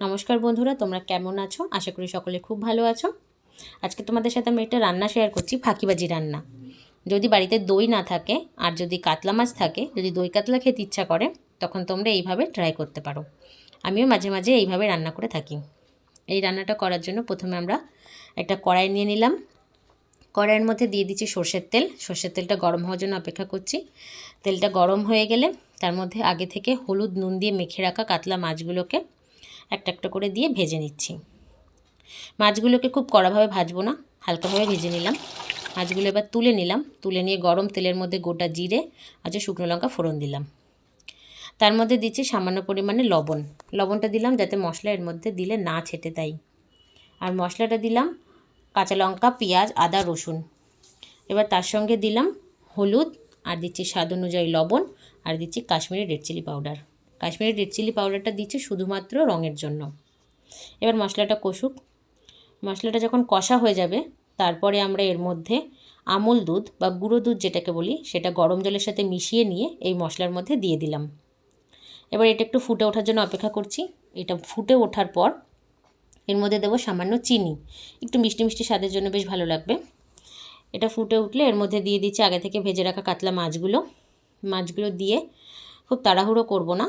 নমস্কার বন্ধুরা, তোমরা কেমন আছো? আশা করি সকলে খুব ভালো আছো। আজকে তোমাদের সাথে আমি একটা রান্না শেয়ার করছি, ফাঁকিবাজি রান্না। যদি বাড়িতে দই না থাকে আর যদি কাতলা মাছ থাকে, যদি দই কাতলা খেতে ইচ্ছা করে, তখন তোমরা এইভাবে ট্রাই করতে পারো। আমিও মাঝে মাঝে এইভাবে রান্না করে থাকি। এই রান্নাটা করার জন্য প্রথমে আমরা একটা কড়াই নিয়ে নিলাম। কড়াইয়ের মধ্যে দিয়ে দিচ্ছি সর্ষের তেল। সর্ষের তেলটা গরম হওয়ার জন্য অপেক্ষা করছি। তেলটা গরম হয়ে গেলে তার মধ্যে আগে থেকে হলুদ নুন দিয়ে মেখে রাখা কাতলা মাছগুলোকে একটা একটা করে দিয়ে ভেজে নিচ্ছি। মাছগুলোকে খুব কড়াভাবে ভাজবো না, হালকাভাবে ভেজে নিলাম। মাছগুলো এবার তুলে নিলাম, তুলে নিয়ে গরম তেলের মধ্যে গোটা জিরে, আর শুকনো লঙ্কা ফোড়ন দিলাম। তার মধ্যে দিচ্ছি সামান্য পরিমাণে লবণ। লবণটা দিলাম যাতে মশলা এর মধ্যে দিলে না ছেটে তাই আর মশলাটা দিলাম কাঁচা লঙ্কা, পেঁয়াজ, আদা, রসুন। এবার তার সঙ্গে দিলাম হলুদ, আর দিচ্ছি স্বাদ অনুযায়ী লবণ, আর দিচ্ছি Kashmiri red chilli powder. Kashmiri red chilli পাউডারটা দিচ্ছি শুধুমাত্র রঙের জন্য। এবার মশলাটা কষুক। মশলাটা যখন কষা হয়ে যাবে, তারপরে আমরা এর মধ্যে আমুল দুধ বা গুঁড়ো দুধ যেটাকে বলি, সেটা গরম জলের সাথে মিশিয়ে নিয়ে এই মশলার মধ্যে দিয়ে দিলাম। এবার এটা একটু ফুটে ওঠার জন্য অপেক্ষা করছি। এটা ফুটে ওঠার পর এর মধ্যে দেবো সামান্য চিনি। একটু মিষ্টি মিষ্টি স্বাদের জন্য বেশ ভালো লাগবে। এটা ফুটে উঠলে এর মধ্যে দিয়ে দিচ্ছি আগে থেকে ভেজে রাখা কাতলা মাছগুলো। মাছগুলো দিয়ে খুব তাড়াহুড়ো করব না।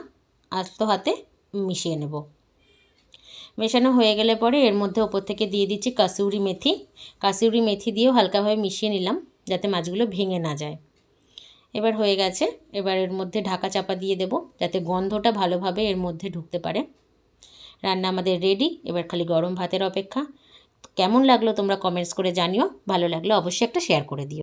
আস্ত হাতে মিশিয়ে নেব। মেশানো হয়ে গেলে পরে এর মধ্যে ওপর থেকে দিয়ে দিচ্ছি কাসুরি মেথি। কাসুরি মেথি দিয়েও হালকাভাবে মিশিয়ে নিলাম যাতে মাছগুলো ভেঙে না যায়। এবার হয়ে গেছে, এবার এর মধ্যে ঢাকা চাপা দিয়ে দেব যাতে গন্ধটা ভালোভাবে এর মধ্যে ঢুকতে পারে। রান্না আমাদের রেডি এবার খালি গরম ভাতের অপেক্ষা। কেমন লাগল তোমরা কমেন্টস করে জানিও, ভালো লাগলে অবশ্যই একটা শেয়ার করে দিও।